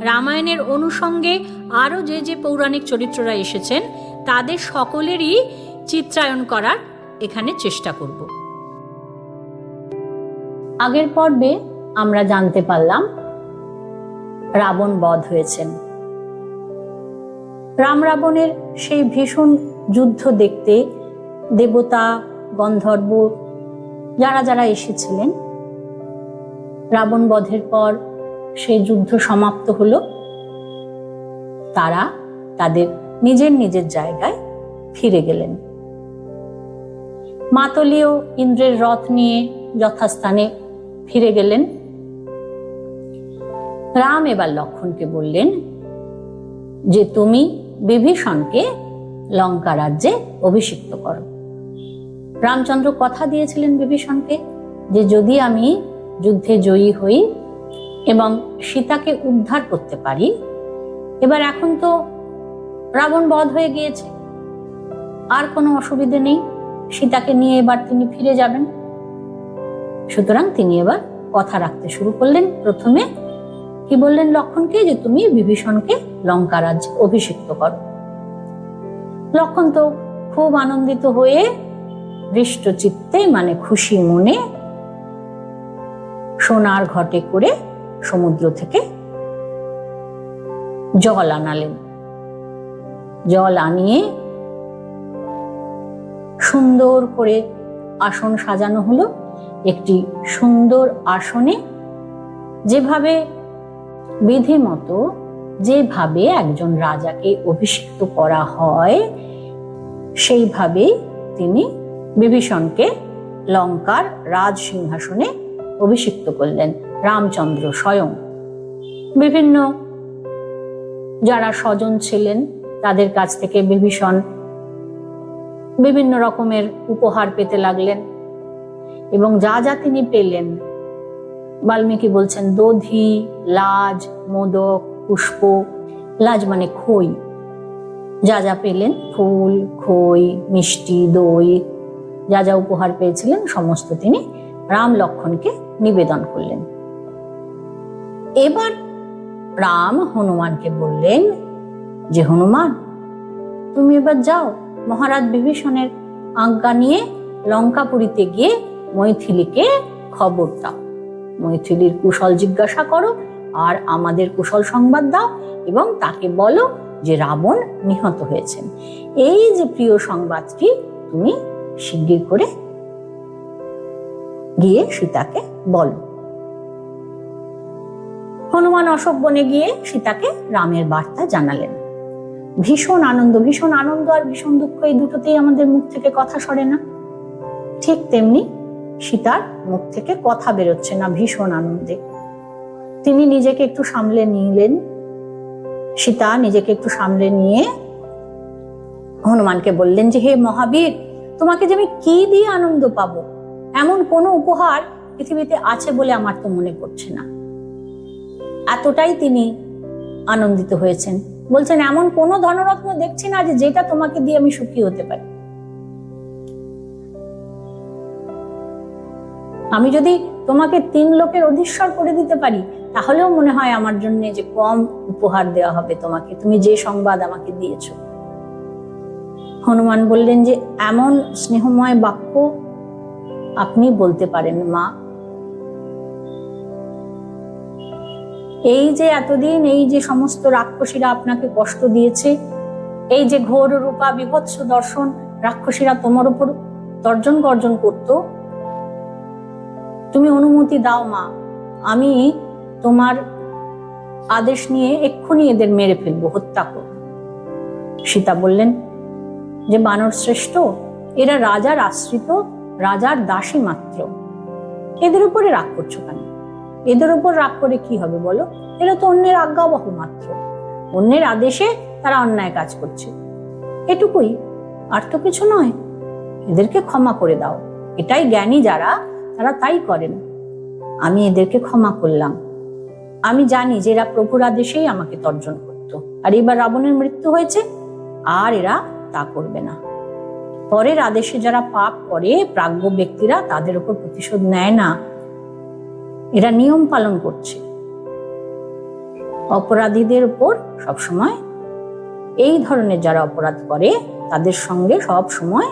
রামায়ণের অনুষঙ্গে আরও যে যে পৌরাণিক চরিত্ররা এসেছেন, তাদের সকলেরই চিত্রায়ন করার এখানে চেষ্টা করব। আগের পর্বে আমরা জানতে পারলাম, রাবণ বধ হয়েছেন। রাম রাবণের সেই ভীষণ যুদ্ধ দেখতে দেবতা, গন্ধর্ব, যারা যারা এসেছিলেন, রাবণ বধের পর সেই যুদ্ধ সমাপ্ত হলো। তারা তাদের নিজের নিজের জায়গায় ফিরে গেলেন। মাতলীয় ইন্দ্রের রথ নিয়ে যথাস্থানে ফিরে গেলেন। রাম এবার লক্ষণকে বললেন, যে তুমি বিভীষণকে লঙ্কা রাজ্যে অভিষিক্ত করো। রামচন্দ্র কথা দিয়েছিলেন বিভীষণকে যে যদি আমি যুদ্ধে জয়ী হই এবং সীতাকে উদ্ধার করতে পারি। এবার এখন তো রাবণ বধ হয়ে গিয়েছে। আর কোনো অসুবিধে নেই। সীতাকে নিয়ে এবার তিনি ফিরে যাবেন। সুতরাং তিনি এবার কথা রাখতে শুরু করলেন। প্রথমে কি বললেন লক্ষণকে যে তুমি বিভীষণকে লঙ্কা অভিষিক্ত করো? লক্ষণ তো খুব আনন্দিত হয়ে হৃষ্ট চিত্তে মানে খুশি মনে সোনার ঘটে করে সমুদ্র থেকে জল আনালেন। জল আনিয়ে সুন্দর করে আসন সাজানো হলো। একটি সুন্দর আসনে যেভাবে বিধি মতো যেভাবে একজন রাজাকে অভিষিক্ত করা হয়, সেইভাবে তিনি বিভীষণকে লঙ্কার রাজ সিংহাসনে অভিষিক্ত করলেন। রামচন্দ্র স্বয়ং। বিভিন্ন যারা স্বজন ছিলেন, তাদের কাছ থেকে বিভীষণ বিভিন্ন রকমের উপহার পেতে লাগলেন এবং যা যা তিনি পেলেন, বাল্মীকি বলছেন দধি, লাজ, মোদক, পুষ্প, লাজ মানে খই। যা যা পেলেন, ফুল, খই, মিষ্টি, দই, যা যা উপহার পেয়েছিলেন, সমস্ত তিনি রাম লক্ষণকে নিবেদন করলেন। এবার রাম হনুমানকে বললেন, যে হনুমান, তুমি এবার যাও মহারাজ বিভীষণের আজ্ঞা নিয়ে লঙ্কাপুরীতে গিয়ে মৈথিলীকে খবর দাও। মৈথিলীর কুশল জিজ্ঞাসা করো আর আমাদের কুশল সংবাদ দাও এবং তাকে বলো যে রাবণ নিহত হয়েছেন। এই যে প্রিয় সংবাদটি তুমি শিগগির করে গিয়ে সীতাকে বলো। হনুমান অশোক বনে গিয়ে সীতাকে রামের বার্তা জানালেন। ভীষণ আনন্দ ভীষণ আনন্দ আর ভীষণ দুঃখ এই দুটোতেই আমাদের মুখ থেকে কথা সরে না। ঠিক তেমনি সীতার মুখ থেকে কথা বেরোচ্ছে না ভীষণ আনন্দে। তিনি নিজেকে একটু সামলে নিলেন। সীতা নিজেকে একটু সামলে নিয়ে হনুমানকে বললেন যে, হে মহাবীর, তোমাকে যে আমি কি দিয়ে আনন্দ পাবো? এমন কোনো উপহার পৃথিবীতে আছে বলে আমার তো মনে পড়ছে না। এতটাই তিনি আনন্দিত হয়েছেন। বলছেন, এমন কোনো ধনরত্ন দেখছি না যে যেটা তোমাকে দিয়ে আমি সুখী হতে পারি। আমি যদি তোমাকে তিন লোকের অধীশ্বর করে দিতে পারি, তাহলেও মনে হয় আমার জন্য যে কম উপহার দেওয়া হবে তোমাকে। তুমি যে সংবাদ আমাকে দিয়েছ। হনুমান বললেন যে, এমন স্নেহময় বাক্য আপনি বলতে পারেন, মা। এই যে এতদিন এই যে সমস্ত রাক্ষসীরা আপনাকে কষ্ট দিয়েছে, এই যে ঘোর রূপা বিভৎস দর্শন রাক্ষসীরা তোমার উপর তর্জন গর্জন করত, তুমি অনুমতি দাও মা, আমি তোমার আদেশ নিয়ে এক্ষুনি এদের মেরে ফেলব, হত্যা করব। সীতা বললেন, যে বানর শ্রেষ্ঠ, এরা রাজার আশ্রিত, রাজার দাসী মাত্র। এদের উপরে রাগ করছ কেন? এদের উপর রাগ করে কি হবে বলো? এরা তো অন্যের আজ্ঞাবহ মাত্র। অন্যের আদেশে তারা অন্যায় কাজ করছে। এটুকুই, আর তো কিছু নয়। এদেরকে ক্ষমা করে দাও। এটাই জ্ঞানী যারা, তারা তাই করেন। আমি এদেরকে ক্ষমা করলাম। আমি জানি যে এরা প্রভুর আদেশেই আমাকে তর্জন করত। আর এবার রাবণের মৃত্যু হয়েছে, আর এরা তা করবে না। পরের আদেশে যারা পাপ করে, প্রাজ্ঞ ব্যক্তিরা তাদের উপর প্রতিশোধ নেয় না। এরা নিয়ম পালন করছে। অপরাধীদের উপর সবসময় এই ধরনের যারা অপরাধ করে, তাদের সঙ্গে সব সময়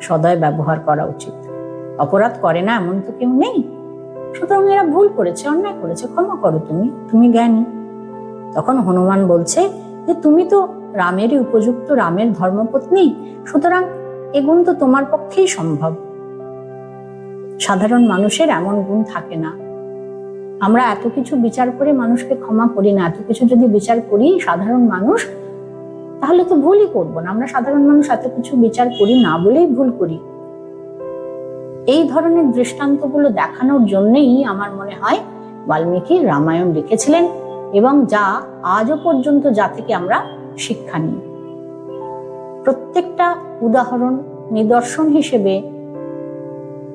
সদয় ব্যবহার করা উচিত। অপরাধ করে না, এমন তো কেউ নেই। সুতরাং এরা ভুল করেছে, অন্যায় করেছে, ক্ষমা করো তুমি তুমি জ্ঞানী। তখন হনুমান বলছে যে, তুমি তো রামেরই উপযুক্ত, রামের ধর্মপত্নী, সুতরাং এগুণ তো তোমার পক্ষেই সম্ভব। সাধারণ মানুষের এমন গুণ থাকে না। আমরা এত কিছু বিচার করে মানুষকে ক্ষমা করি না, এত কিছু যদি বিচার করি সাধারণ মানুষ, তাহলে তো ভুলই করব না। আমরা সাধারণ মানুষ এত কিছু বিচার করি না বলেই ভুল করি। এই ধরনের দৃষ্টান্তগুলো দেখানোর জন্যই আমার মনে হয় বাল্মীকি রামায়ণ লিখেছিলেন এবং যা আজও পর্যন্ত যা থেকে আমরা শিক্ষা নিই। প্রত্যেকটা উদাহরণ, নিদর্শন হিসেবে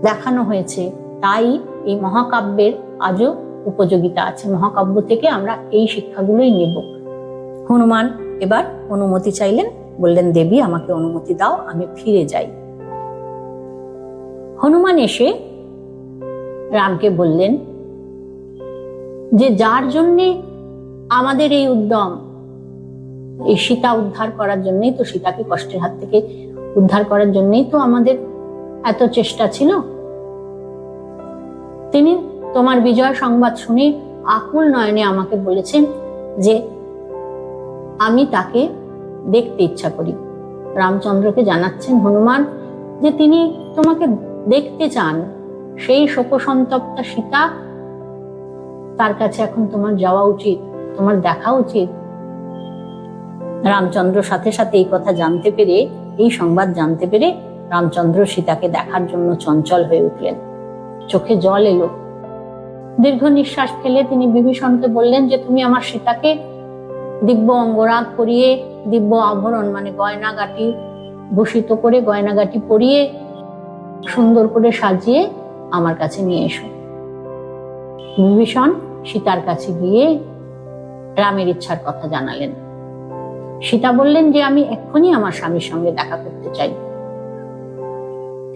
দেখানো হয়েছে, তাই এই মহাকাব্যের আজও উপযোগিতা আছে। মহাকাব্য থেকে আমরা এই শিক্ষাগুলোই নেব। হনুমান, এবার অনুমতি চাইলেন, বললেন, দেবী, আমাকে অনুমতি দাও, আমি ফিরে যাই। হনুমান এসে রামকে বললেন যে, যার জন্যে আমাদের এই উদ্যম, এই সীতা উদ্ধার করার জন্যই তো সীতাকে কষ্টের হাত থেকে উদ্ধার করার জন্যই তো আমাদের এত চেষ্টা ছিল তিনি তোমার বিজয় সংবাদ শুনে আকুল নয়নে আমাকে বলেছেন যে, আমি তাকে দেখতে ইচ্ছা করি। রামচন্দ্রকে জানাচ্ছেন হনুমান যে, তিনি তোমাকে দেখতে চান। সেই শোকসন্তপ্তা সীতা তার কাছে এখন তোমার যাওয়া উচিত, তোমার দেখা উচিত। রামচন্দ্র সাথে সাথে এই কথা জানতে পেরে, এই সংবাদ জানতে পেরে রামচন্দ্র সীতাকে দেখার জন্য চঞ্চল হয়ে উঠলেন। চোখে জল এলো। দীর্ঘ নিঃশ্বাস ফেলে তিনি বিভীষণকে বললেন যে, তুমি আমার সীতাকে দিব্য অঙ্গরাগ করিয়ে, দিব্য আভরণ মানে গয়নাগাটি ভূষিত করে গয়নাগাটি পরিয়ে, সুন্দর করে সাজিয়ে আমার কাছে নিয়ে এসো। বিভীষণ সীতার কাছে গিয়ে রামের ইচ্ছার কথা জানালেন। সীতা বললেন যে, আমি এক্ষুনি আমার স্বামীর সঙ্গে দেখা করতে চাই।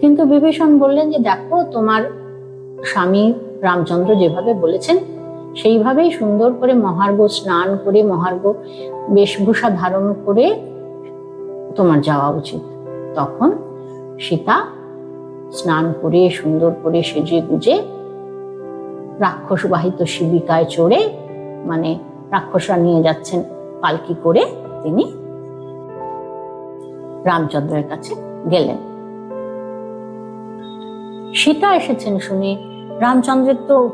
কিন্তু বিভীষণ বললেন যে, দেখো, তোমার স্বামী রামচন্দ্র যেভাবে বলেছেন, সেইভাবেই সুন্দর করে মহার্ঘ স্নান করে, মহার্ঘ বেশভূষা ধারণ করে তোমার যাওয়া উচিত। তখন সীতা স্নান করে, সুন্দর করে সেজে গুজে রাক্ষস বাহিত শিবিকায় চড়ে মানে রাক্ষসরা নিয়ে যাচ্ছেন পালকি করে, তিনি রামচন্দ্রের কাছে গেলেন। সীতা এসেছেন শুনে রামচন্দ্রের তো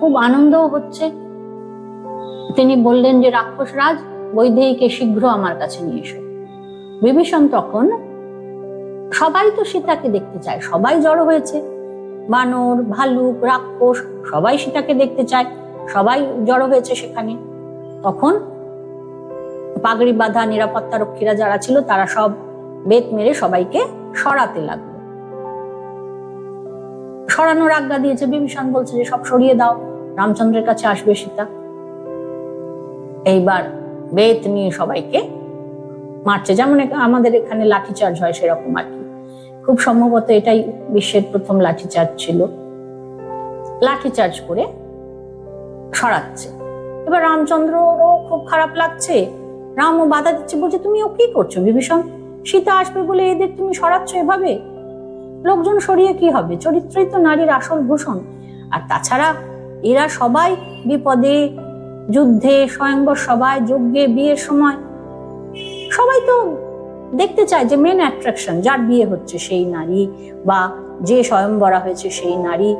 খুব আনন্দও হচ্ছে। তিনি বললেন যে, রাক্ষস রাজ, বৈদেহীকে শীঘ্র আমার কাছে নিয়ে এসো। বিভীষণ তখন, সবাই তো সীতাকে দেখতে চায়, সবাই জড়ো হয়েছে। বানর, ভালুক, রাক্ষস, সবাই সীতাকে দেখতে চায়, সবাই জড়ো হয়েছে সেখানে। তখন পাগড়ি বাঁধা নিরাপত্তা রক্ষীরা যারা ছিল, তারা সব বেত মেরে সবাইকে সরাতে লাগল। সরানোর আজ্ঞা দিয়েছে। বিভীষণ বলছে যে, সব সরিয়ে দাও। রামচন্দ্রের কাছে আসবে সীতা। এইবার বেত নিয়ে সবাইকে মারছে। যেমন আমাদের এখানে লাঠিচার্জ হয় সেরকম আর কি। খুব সম্ভবত এটাই বিশ্বের প্রথম লাঠিচার্জ ছিল। লাঠিচার্জ করে সরাচ্ছে। এবার রামচন্দ্ররও খুব খারাপ লাগছে। রামও বাধা দিচ্ছে, বলছে তুমি ও কি করছ বিভীষণ? সীতা আসবে বলে এদের তুমি সরাচ্ছ এভাবে? লোকজন সরিয়ে কি হবে? চরিত্রই তো নারীর আসল ভূষণ। আর তাছাড়া এরা সবাই বিপদে, যুদ্ধে, স্বয়ংবর সবাই যজ্ঞে, বিয়ের সময় সবাই তো দেখতে চায় যে মেন অ্যাট্রাকশন যার বিয়ে হচ্ছে সেই নারী বা যে স্বয়ংবরা হয়েছে সেই নারী।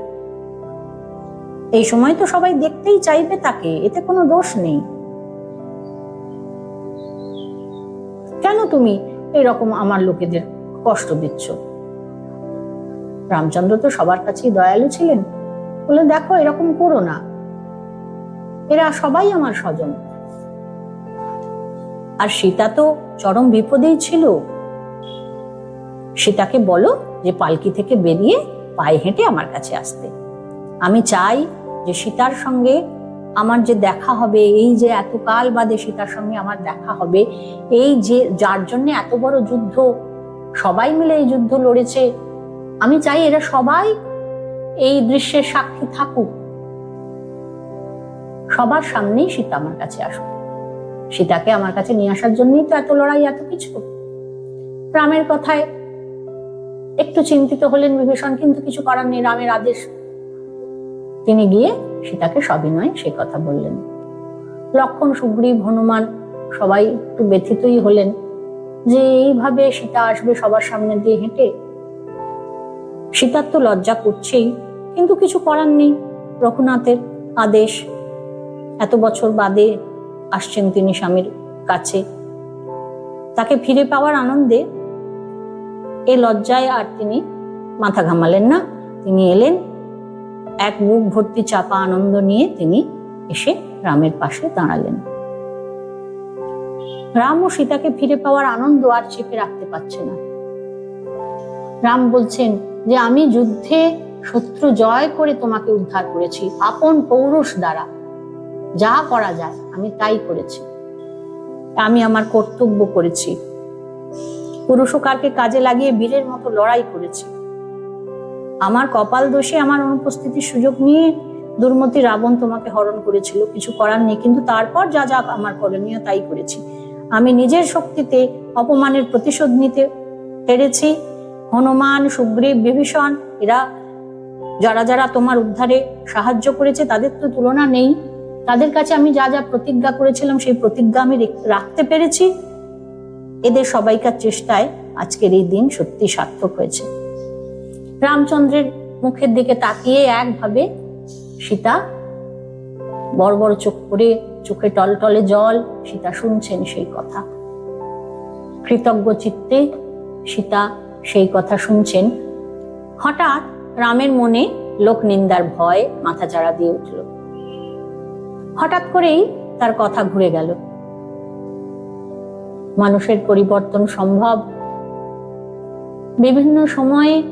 এই সময় তো সবাই দেখতেই চাইবে তাকে, এতে কোনো দোষ নেই। কেন তুমি এরকম আমার লোকেদের কষ্ট দিচ্ছ? রামচন্দ্র তো সবার কাছেই দয়ালু ছিলেন। বলে দেখো, এরকম করো না। এরা সবাই আমার স্বজন। আর সীতা তো চরম বিপদেই ছিল। সীতাকে বলো যে পালকি থেকে বেরিয়ে পায়ে হেঁটে আমার কাছে আসতে। আমি চাই যে সীতার সঙ্গে আমার যে দেখা হবে, এই যে এতকাল বাদে সীতার সঙ্গে আমার দেখা হবে, এই যে যার জন্য এত বড় যুদ্ধ, সবাই মিলে এই যুদ্ধ লড়েছে আমি চাই এরা সবাই এই দৃশ্যের সাক্ষী থাকুক। সবার সামনেই সীতা আমার কাছে আসুক সীতাকে আমার কাছে নিয়ে আসার জন্যই তো এত লড়াই, এত কিছু। রামের কথায় একটু চিন্তিত হলেন বিভীষণ, কিন্তু কিছু করার নেই, রামের আদেশ। তিনি গিয়ে সীতাকে সবিনয় সে কথা বললেন। লক্ষণ, সুগ্রীব, হনুমান সবাই একটু ব্যথিতই হলেন যে এইভাবে সীতা আসবে সবার সামনে দিয়ে হেঁটে সীতার তো লজ্জা করছেই, কিন্তু কিছু করার নেই। রঘুনাথের আদেশ। এত বছর বাদে আসছেন তিনি স্বামীর কাছে। তাকে ফিরে পাওয়ার আনন্দে এ লজ্জায় আর তিনি মাথা ঘামালেন না। তিনি এলেন, এক মুখ ভর্তি চাপা আনন্দ নিয়ে তিনি এসে রামের পাশে দাঁড়ালেন। রাম ও সীতাকে ফিরে পাওয়ার আনন্দ আর চেপে রাখতে পারছে না। রাম বলছেন যে, আমি যুদ্ধে শত্রু জয় করে তোমাকে উদ্ধার করেছি, আপন পৌরুষ দ্বারা। যা করা যায়, আমি তাই করেছি। আমি আমার কর্তব্য করেছি। পুরুষকারকে কাজে লাগিয়ে বীরের মতো লড়াই করেছি। আমার কপাল দোষে আমার অনুপস্থিতির সুযোগ নিয়ে দুর্মতি রাবণ তোমাকে হরণ করেছিল। কিছু করার নেই, কিন্তু তারপর যা যা আমার করণীয় তাই করেছি। আমি নিজের শক্তিতে অপমানের প্রতিশোধ নিতে পেরেছি। হনুমান, সুগ্রীব, বিভীষণ, এরা যারা যারা তোমার উদ্ধারে সাহায্য করেছে, তাদের তো তুলনা নেই। তাদের কাছে আমি যা যা প্রতিজ্ঞা করেছিলাম, সেই প্রতিজ্ঞা আমি রাখতে পেরেছি। এদের সবাইকার চেষ্টায় আজকের এই দিন সত্যি সার্থক হয়েছে। রামচন্দ্রের মুখের দিকে তাকিয়ে একভাবে সীতা বড় বড় চোখ করে চোখে টলটলে জল, সীতা শুনছেন সেই কথা। কৃতজ্ঞ চিত্তে সীতা সেই কথা শুনছেন? হঠাৎ রামের মনে লোক নিন্দার ভয় মাথা চাড়া দিয়ে উঠল। হঠাৎ করেই তার কথা ঘুরে গেল। মানুষের পরিবর্তন সম্ভব? বিভিন্ন সময়ে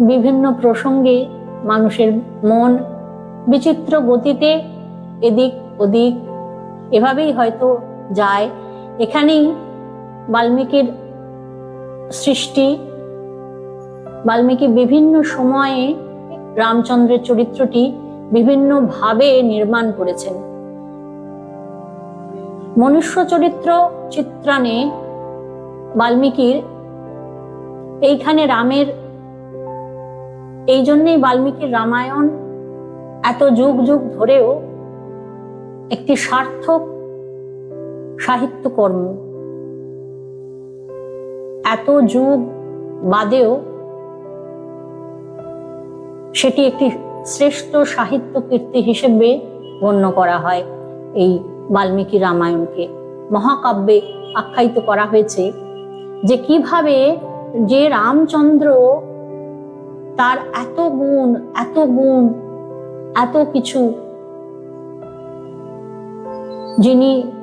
বিভিন্ন প্রসঙ্গে মানুষের মন বিচিত্র গতিতে এদিক ওদিক এভাবেই হয়তো যায়। এখানেই বাল্মীকির সৃষ্টি, বাল্মীকি বিভিন্ন সময়ে রামচন্দ্রের চরিত্রটি বিভিন্ন ভাবে নির্মাণ করেছেন। মনুষ্য চরিত্র চিত্রানে বাল্মীকির এইখানে রামের, এই জন্যেই বাল্মীকির রামায়ণ এত যুগ যুগ ধরেও একটি সার্থক সাহিত্যকর্ম। এত যুগ বাদেও সেটি একটি শ্রেষ্ঠ সাহিত্য কীর্তি হিসেবে গণ্য করা হয় এই বাল্মীকি রামায়ণকে। মহাকাব্যে আখ্যায়িত করা হয়েছে যে কীভাবে যে রামচন্দ্র তার এত গুণ এত গুণ, এত কিছু যিনি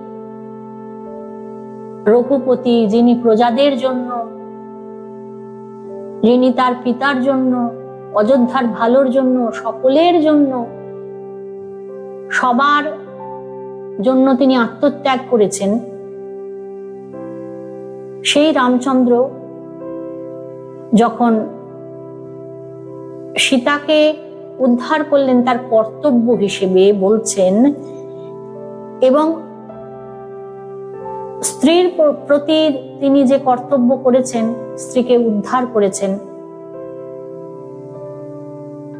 রঘুপতি, যিনি প্রজাদের জন্য, যিনি তার পিতার জন্য, অযোধ্যার ভালোর জন্য, সকলের জন্য, সবার জন্য তিনি আত্মত্যাগ করেছেন, সেই রামচন্দ্র যখন সীতাকে উদ্ধার করলেন তার কর্তব্য হিসেবে বলছেন, এবং স্ত্রীর প্রতি তিনি যে কর্তব্য করেছেন, স্ত্রীকে উদ্ধার করেছেন,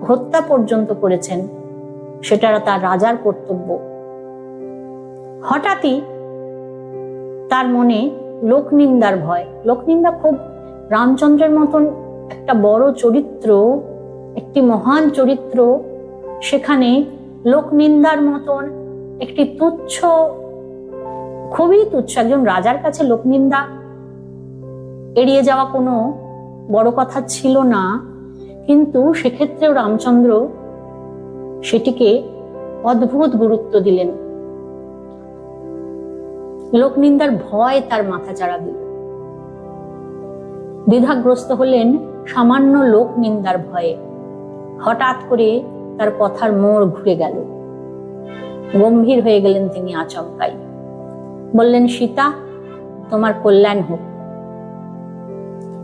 হত্যা পর্যন্ত করেছেন সেটা তার রাজার কর্তব্য। হঠাৎই তার মনে লোকনিন্দার ভয়। লোকনিন্দা খুব রামচন্দ্রের মতন একটা বড় চরিত্র, একটি মহান চরিত্র, সেখানে লোকনিন্দার মতন একটি তুচ্ছ খুবই তুচ্ছ একজন রাজার কাছে লোকনিন্দা এড়িয়ে যাওয়া কোনো বড় কথা ছিল না। কিন্তু সেক্ষেত্রেও রামচন্দ্র সেটিকে অদ্ভুত গুরুত্ব দিলেন। লোকনিন্দার ভয় তার মাথা চাড়া দিল। দ্বিধাগ্রস্ত হলেন সামান্য লোক নিন্দার ভয়ে। হঠাৎ করে তার কথার মোড় ঘুরে গেল। গম্ভীর হয়ে গেলেন তিনি আচমকাই। বললেন, সীতা, তোমার কল্যাণ হোক।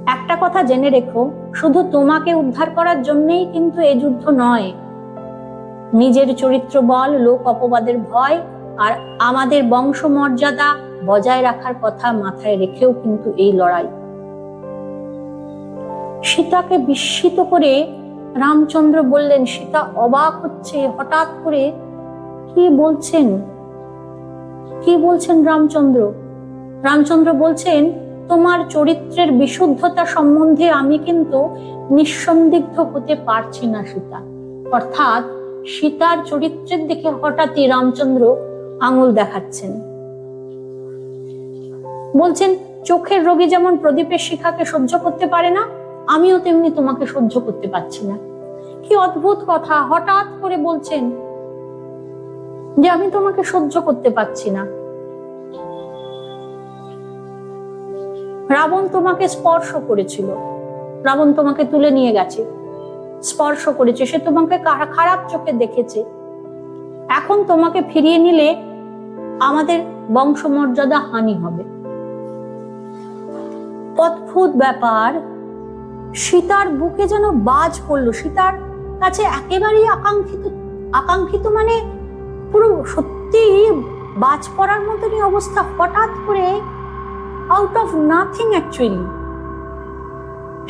একটা কথা জেনে রেখো, শুধু তোমাকে উদ্ধার করার জন্যই কিন্তু এ যুদ্ধ নয়। নিজের চরিত্র বল, লোক অপবাদের ভয়, আর আমাদের বংশমর্যাদা বজায় রাখার কথা মাথায় রেখেও কিন্তু এই লড়াই। সীতাকে বিস্মিত করে রামচন্দ্র বললেন, সীতা অবাক হচ্ছে, হঠাৎ করে কি বলছেন? কি বলছেন রামচন্দ্র? রামচন্দ্র বলছেন, তোমার চরিত্রের বিশুদ্ধতা সম্বন্ধে আমি কিন্তু নিঃসন্দিগ্ধ হতে পারছি না, সীতা। অর্থাৎ সীতার চরিত্রের দিকে হঠাৎই রামচন্দ্র আঙুল দেখাচ্ছেন। বলছেন, চোখের রোগী যেমন প্রদীপের শিখাকে সহ্য করতে পারে না, আমিও তেমনি তোমাকে সহ্য করতে পারছি না। কি অদ্ভুত কথা, হঠাৎ করে বলছেন যে আমি তোমাকে সহ্য করতে পারছি না। রাবণ তোমাকে স্পর্শ করেছিল। রাবণ তোমাকে তুলে নিয়ে গেছে। স্পর্শ করেছে। সে তোমাকে খারাপ চোখে দেখেছে। এখন তোমাকে ফিরিয়ে নিলে আমাদের বংশমর্যাদা হানি হবে। অদ্ভুত ব্যাপার। সীতার বুকে যেন বাজ পড়ল। সীতার কাছে একেবারেই আকাঙ্ক্ষিত আকাঙ্ক্ষিত মানে পুরো সত্যি বাজ পড়ার মতনই অবস্থা হঠাৎ করে out of nothing actually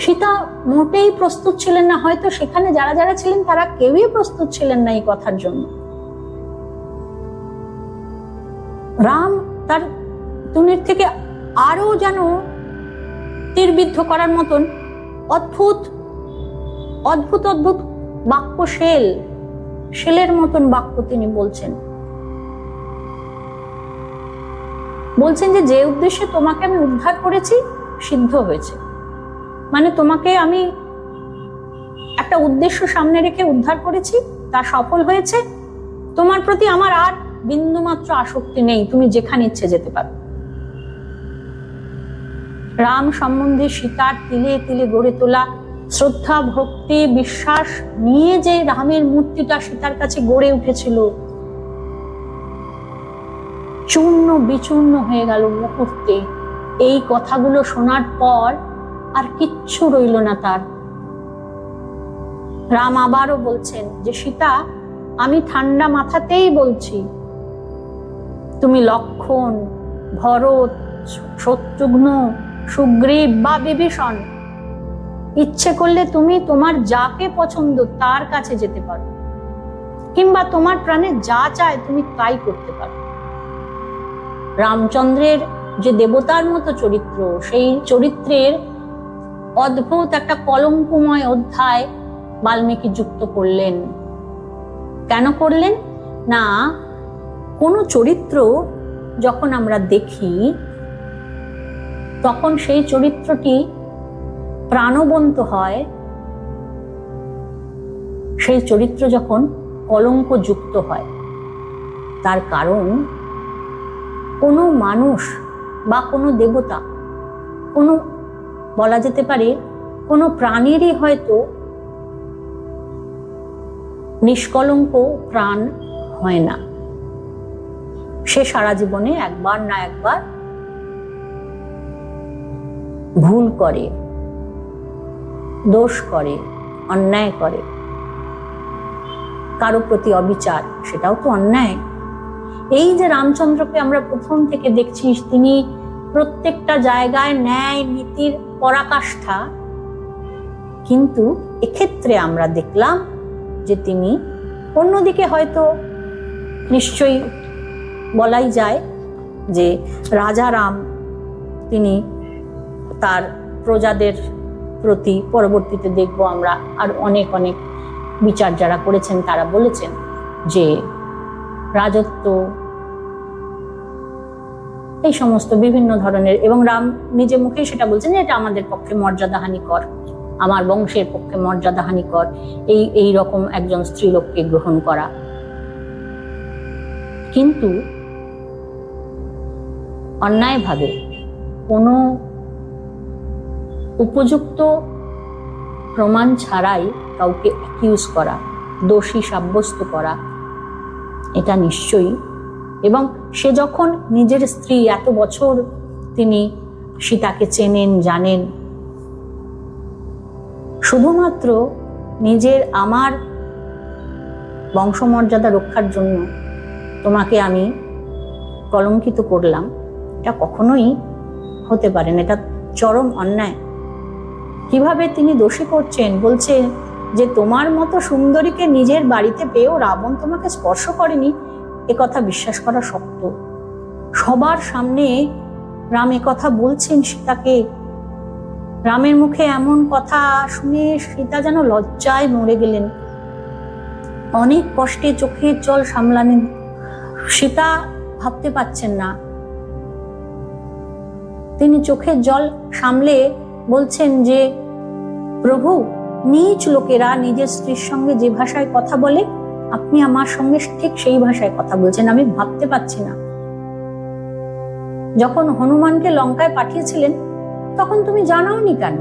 Sita মোটেই প্রস্তুত ছিলেন না, হয়তো সেখানে যারা যারা ছিলেন তারা কেউই প্রস্তুত ছিলেন না এই কথার জন্য। রাম তার তুনির থেকে আরও যেন তীরবিদ্ধ করার মতন অদ্ভুত অদ্ভুত অদ্ভুত বাক্য শেল শেলের মতন বাক্য তিনি বলছেন। বলছেন যে যে উদ্দেশ্যে তোমাকে আমি উদ্ধার করেছি, সিদ্ধ হয়েছে। মানে তোমাকে আমি একটা উদ্দেশ্য সামনে রেখে উদ্ধার করেছি, তা সফল হয়েছে। তোমার প্রতি আমার আর বিন্দুমাত্র আসক্তি নেই, তুমি যেখানে ইচ্ছে যেতে পারো। রাম সম্বন্ধে সীতার তিলে তিলে গড়ে তোলা শ্রদ্ধা, ভক্তি, বিশ্বাস নিয়ে যে রামের মূর্তিটা সীতার কাছে গড়ে উঠেছিল, চূর্ণ বিচূর্ণ হয়ে গেল মুহূর্তে। এই কথাগুলো শোনার পর আর কিচ্ছু রইল না তার। রাম আবারও বলছেন যে, সীতা, আমি ঠান্ডা মাথাতেই বলছি, তুমি লক্ষণ, ভরত, শত্রুঘ্ন, সুগ্রীব বা বিভীষণ ইচ্ছে করলে তুমি তোমার যাকে পছন্দ তার কাছে যেতে পারো। কিংবা তোমার প্রাণে যা চায় তুমি তাই করতে পারো। রামচন্দ্রের যে দেবতার মতো চরিত্র, সেই চরিত্রের অদ্ভুত একটা কলঙ্কময় অধ্যায় বাল্মীকি যুক্ত করলেন। কেন করলেন? না, কোনো চরিত্র যখন আমরা দেখি, তখন সেই চরিত্রটি প্রাণবন্ত হয়, সেই চরিত্র যখন কলঙ্ক যুক্ত হয়, তার কারণ কোনো মানুষ বা কোনো দেবতা, কোনো বলা যেতে পারে কোনো প্রাণীরই হয়তো নিষ্কলঙ্ক প্রাণ হয় না। সে সারা জীবনে একবার না একবার ভুল করে। দোষ করে, অন্যায় করে। কারও প্রতি অবিচার, সেটাও তো অন্যায়। এই যে রামচন্দ্রকে আমরা প্রথম থেকে দেখছি, তিনি প্রত্যেকটা জায়গায় ন্যায় নীতির পরাকাষ্ঠা। কিন্তু এক্ষেত্রে আমরা দেখলাম যে তিনি অন্যদিকে হয়তো নিশ্চয়ই বলাই যায় যে রাজা রাম তিনি তার প্রজাদের প্রতি পরবর্তীতে দেখব আমরা আর অনেক অনেক বিচার যারা করেছেন, তারা বলেছেন যে রাজত্ব এই সমস্ত বিভিন্ন ধরনের এবং রাম নিজে মুখেই সেটা বলছেন যে এটা আমাদের পক্ষে মর্যাদাহানিকর, আমার বংশের পক্ষে মর্যাদাহানিকর, এই এই রকম একজন স্ত্রীলোককে গ্রহণ করা। কিন্তু অন্যায়ভাবে কোনো উপযুক্ত প্রমাণ ছাড়াই কাউকে অ্যাকিউজ করা, দোষী সাব্যস্ত করা, এটা নিশ্চয়ই। এবং সে যখন নিজের স্ত্রী এত বছর তিনি সীতাকে চেনেন, জানেন, শুধুমাত্র নিজের আমার বংশমর্যাদা রক্ষার জন্য তোমাকে আমি কলঙ্কিত করলাম, এটা কখনোই হতে পারে না। এটা চরম অন্যায়। কীভাবে তিনি দোষী করছেন? বলছেন যে, তোমার মতো সুন্দরীকে নিজের বাড়িতে পেয়েও রাবণ তোমাকে স্পর্শ করেনি। এ কথা বিশ্বাস করা শক্ত। সবার সামনে রাম কথা বলছেন সীতাকে। রামের মুখে এমন কথা শুনে সীতা যেন লজ্জায় মরে গেলেন। অনেক কষ্টে চোখের জল সামলানেন সীতা ভাবতে পাচ্ছেন না। তিনি চোখের জল সামলে বলছেন যে, প্রভু, নিজ লোকেরা নিজের স্ত্রীর সঙ্গে যে ভাষায় কথা বলে, আপনি আমার সঙ্গে ঠিক সেই ভাষায় কথা বলছেন। আমি ভাবতে পাচ্ছি না। যখন হনুমানকে লঙ্কায় পাঠিয়েছিলেন, তখন তুমি জানাওনি কেন?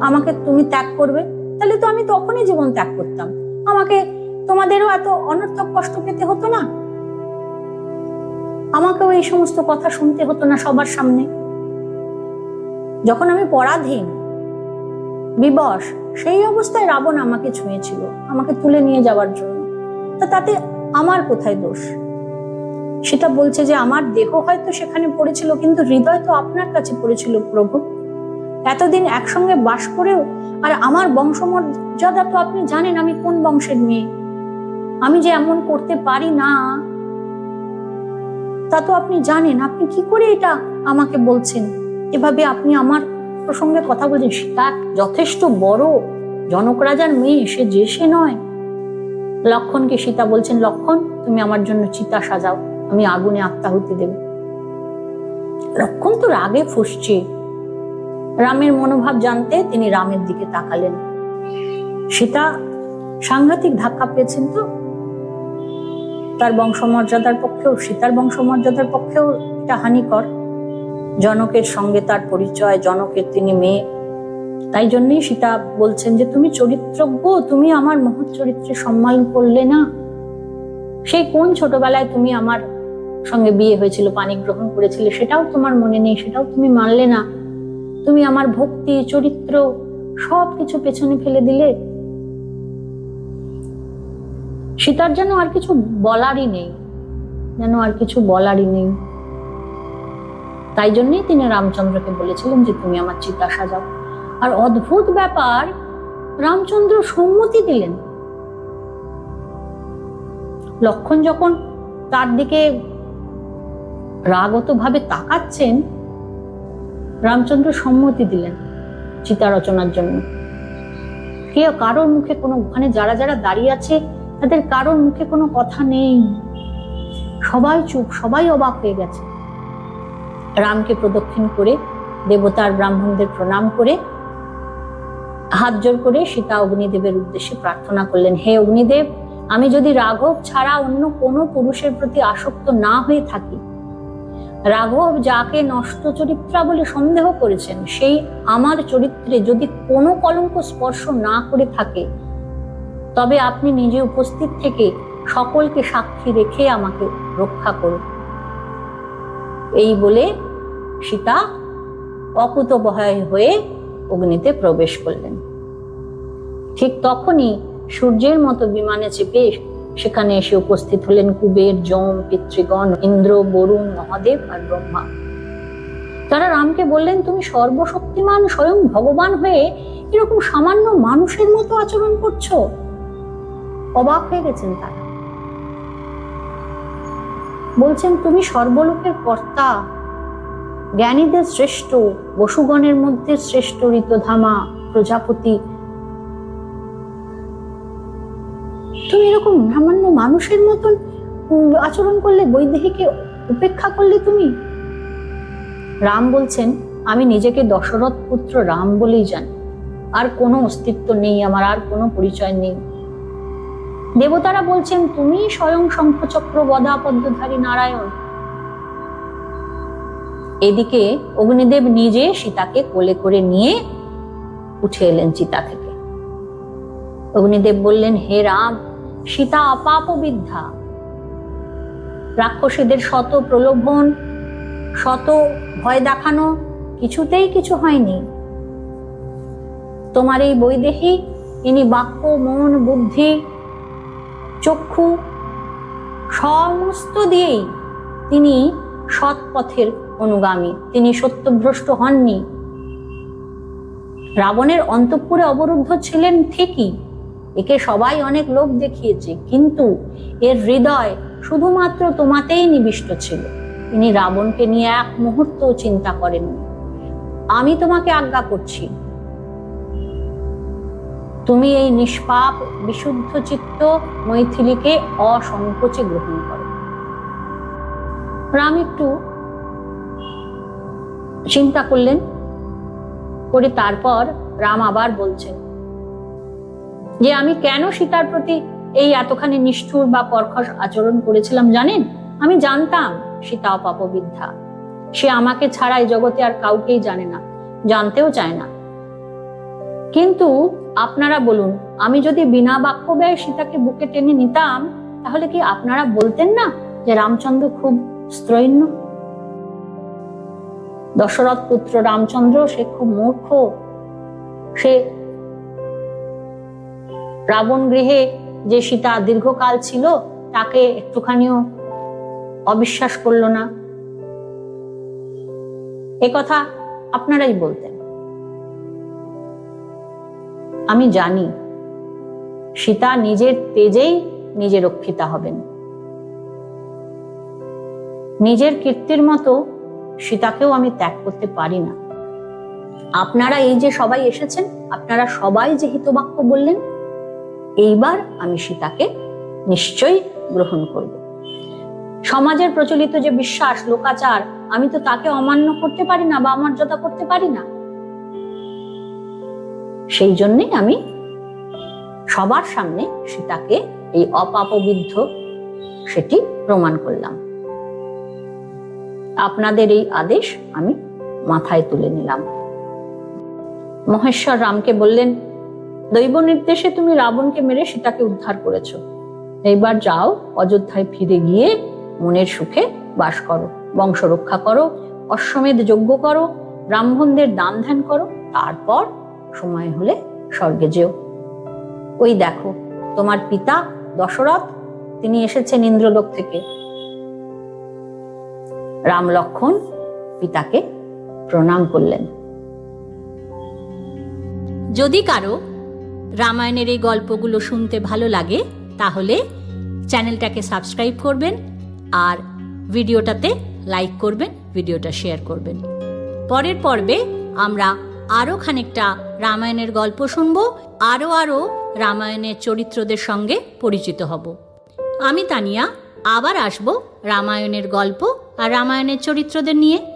আমাকে তুমি ত্যাগ করবে? তাহলে তো আমি তখনই জীবন ত্যাগ করতাম। আমাকে, তোমাদেরও এত অনর্থক কষ্ট পেতে হতো না? আমাকেও এই সমস্ত কথা শুনতে হতো না সবার সামনে। যখন আমি পরাধীন, বিবশ, সেই অবস্থায় রাবণ আমাকে ছুঁয়েছিল, আমাকে তুলে নিয়ে যাওয়ার জন্য। তা তাতে আমার কোথায় দোষ? সেটা বলছে যে আমার দেহ হয়তো সেখানে পড়েছিল, কিন্তু হৃদয় তো আপনার কাছে পড়েছিল, প্রভু। এতদিন একসঙ্গে বাস করেও, আর আমার বংশমর্যাদা তো আপনি জানেন আমি কোন বংশের মেয়ে। আমি যে এমন করতে পারি না, তা তো আপনি জানেন। আপনি কি করে এটা আমাকে বলছেন? এভাবে আপনি আমার প্রসঙ্গে কথা বলছেন সীতা যথেষ্ট বড়। জনক রাজার মেয়ে, সে যে সে নয়। লক্ষণকে সীতা বলছেন, লক্ষণ, তুমি আমার জন্য চিতা সাজাও, আমি আগুনে আত্মাহুতি দেব। লক্ষণ তো রাগে ফুসছে। রামের মনোভাব জানতে তিনি রামের দিকে তাকালেন। সীতা সাংঘাতিক ধাক্কা পেয়েছেন তো? তার বংশমর্যাদার পক্ষেও, সীতার বংশমর্যাদার পক্ষেও এটা হানিকর। জনকের সঙ্গে তার পরিচয়, জনকের তিনি মেয়ে। তাই জন্যই সীতা বলছেন যে, তুমি চরিত্রজ্ঞ, তুমি আমার মহৎ চরিত্রে সম্মান করলে না। সেই কোন ছোটবেলায় তুমি আমার সঙ্গে বিয়ে হয়েছিল, পানি গ্রহণ করেছিলে, সেটাও তোমার মনে নেই, সেটাও তুমি মানলে না। তুমি আমার ভক্তি, চরিত্র, সব কিছু পেছনে ফেলে দিলে। সীতার যেন আর কিছু বলারই নেই, যেন আর কিছু বলারই নেই। তাই জন্যই তিনি রামচন্দ্রকে বলেছিলেন যে তুমি আমার চিতা সাজাও। আর অদ্ভুত ব্যাপার, রামচন্দ্র সম্মতি দিলেন। লক্ষণ যখন তার দিকে রাগত ভাবে তাকাচ্ছেন, রামচন্দ্র সম্মতি দিলেন চিতা রচনার জন্য। কে কারোর মুখে কোনো, ওখানে যারা যারা দাঁড়িয়ে আছে, তাদের কারোর মুখে কোনো কথা নেই। সবাই চুপ, সবাই অবাক হয়ে গেছে। রামকে প্রদক্ষিণ করে, দেবতার ব্রাহ্মণদের প্রণাম করে, হাত জোর করে সীতা অগ্নিদেবের উদ্দেশ্যে প্রার্থনা করলেন, হে অগ্নিদেব, আমি যদি রাঘব ছাড়া অন্য কোনো পুরুষের প্রতি আসক্ত না হয়ে থাকি, রাঘব যাকে নষ্ট চরিত্রা বলে সন্দেহ করেছেন, সেই আমার চরিত্রে যদি কোনো কলঙ্ক স্পর্শ না করে থাকে, তবে আপনি নিজে উপস্থিত থেকে সকলকে সাক্ষী রেখে আমাকে রক্ষা করুন। এই বলে সীতা অকুতভয় হয়ে অগ্নিতে প্রবেশ করলেন। ঠিক তখনই সূর্যের মতো বিমানে চেপে সেখানে এসে উপস্থিত হলেন কুবের, যম, পিতৃগণ, ইন্দ্র, বরুণ, মহাদেব আর ব্রহ্মা। তারা রামকে বললেন, তুমি সর্বশক্তিমান, স্বয়ং ভগবান হয়ে এরকম সামান্য মানুষের মতো আচরণ করছ? অবাক হয়ে গেছেন তারা। বলছেন, তুমি সর্বলোকের কর্তা। জ্ঞানীদের শ্রেষ্ঠ, বসুগণের মধ্যে শ্রেষ্ঠ ঋতধামা, প্রজাপতি। তুমি এরকম সামান্য মানুষের মতন আচরণ করলে, বৈদেহীকে উপেক্ষা করলে তুমি? রাম বলছেন, আমি নিজেকে দশরথ পুত্র রাম বলেই জানি। আর কোনো অস্তিত্ব নেই আমার, আর কোনো পরিচয় নেই। দেবতারা বলছেন, তুমি স্বয়ং শঙ্খচক্র গদা পদ্মধারী নারায়ণ। এদিকে অগ্নিদেব নিজে সীতাকে কোলে করে নিয়ে উঠে এলেন চিতা থেকে। অগ্নিদেব বললেন, হে রাম, সীতা অপাপ বিদ্যা। রাক্ষসীদের শত প্রলোভন, শত ভয় দেখানো কিছুতেই কিছু হয়নি। তোমার এই বৈদেহী, ইনি বাক্য, মন, বুদ্ধি চক্ষু সমস্ত দিয়েই তিনি সৎ পথের অনুগামী। তিনি সত্যভ্রষ্ট হননি। রাবণের অন্তঃপুরে অবরুদ্ধ ছিলেন ঠিকই। একে সবাই অনেক লোক দেখিয়েছে, কিন্তু এর হৃদয় শুধুমাত্র তোমাতেই নিবিষ্ট ছিল। তিনি রাবণকে নিয়ে এক মুহূর্ত চিন্তা করেননি। আমি তোমাকে আজ্ঞা করছি তুমি এই নিষ্পাপ, বিশুদ্ধ চিত্ত মৈথিলীকে অসংকোচে গ্রহণ করো। রাম একটু চিন্তা করলেন, করে তারপর রাম আবার বলছেন, যে আমি কেন সীতার প্রতি এই এতখানি নিষ্ঠুর বা কর্কশ আচরণ করেছিলাম জানেন? আমি জানতাম সীতা অপাপবিদ্যা সে আমাকে ছাড়া এই জগতে আর কাউকেই জানে না, জানতেও চায় না। কিন্তু আপনারা বলুন, আমি যদি বিনা বাক্য ব্যয় সীতাকে বুকে টেনে নিতাম, তাহলে কি আপনারা বলতেন না যে রামচন্দ্র খুব স্ত্রৈন্য দশরথ পুত্র রামচন্দ্র, সে খুব মূর্খ। সে রাবণ গৃহে যে সীতা দীর্ঘকাল ছিল, তাকে একটুখানিও অবিশ্বাস করল না। কথা আপনারাই বলতেন। আমি জানি, সীতা নিজের তেজেই নিজে রক্ষিতা হবেন। নিজের কীর্তির মতো সীতাকেও আমি ত্যাগ করতে পারি না। আপনারা এই যে সবাই এসেছেন, আপনারা সবাই যে হিতবাক্য বললেন, এইবার আমি সীতাকে নিশ্চয়ই গ্রহণ করব। সমাজের প্রচলিত যে বিশ্বাস, লোকাচার, আমি তো তাকে অমান্য করতে পারি না বা অমর্যাদা করতে পারি না। সেই জন্যে আমি সবার সামনে সীতাকে এই অপাপবিদ্ধ সেটি প্রমাণ করলাম। আপনাদের এই আদেশ আমি মাথায় তুলে নিলাম। মহেশ্বর রামকে বললেন, দৈব নির্দেশে তুমি রাবণকে মেরে সীতাকে উদ্ধার করেছ। এইবার যাও, অযোধ্যায় ফিরে গিয়ে মনের সুখে বাস করো, বংশ রক্ষা করো, অশ্বমেধ যজ্ঞ করো, ব্রাহ্মণদের দান ধ্যান করো, তারপর সময় হলে স্বর্গে যেও। ওই দেখো, তোমার পিতা দশরথ, তিনি এসেছেন ইন্দ্রলোক থেকে। রাম লক্ষণ পিতাকে প্রণাম করলেন। যদি কারও রামায়ণের এই গল্পগুলো শুনতে ভালো লাগে, তাহলে চ্যানেলটাকে সাবস্ক্রাইব করবেন আর ভিডিওটাতে লাইক করবেন, ভিডিওটা শেয়ার করবেন। পরের পর্বে আমরা আরও খানিকটা রামায়ণের গল্প শুনব আরও আরও রামায়ণের চরিত্রদের সঙ্গে পরিচিত হব। আমি তানিয়া, আবার আসব রামায়ণের গল্প আর রামায়ণের চরিত্রদের নিয়ে।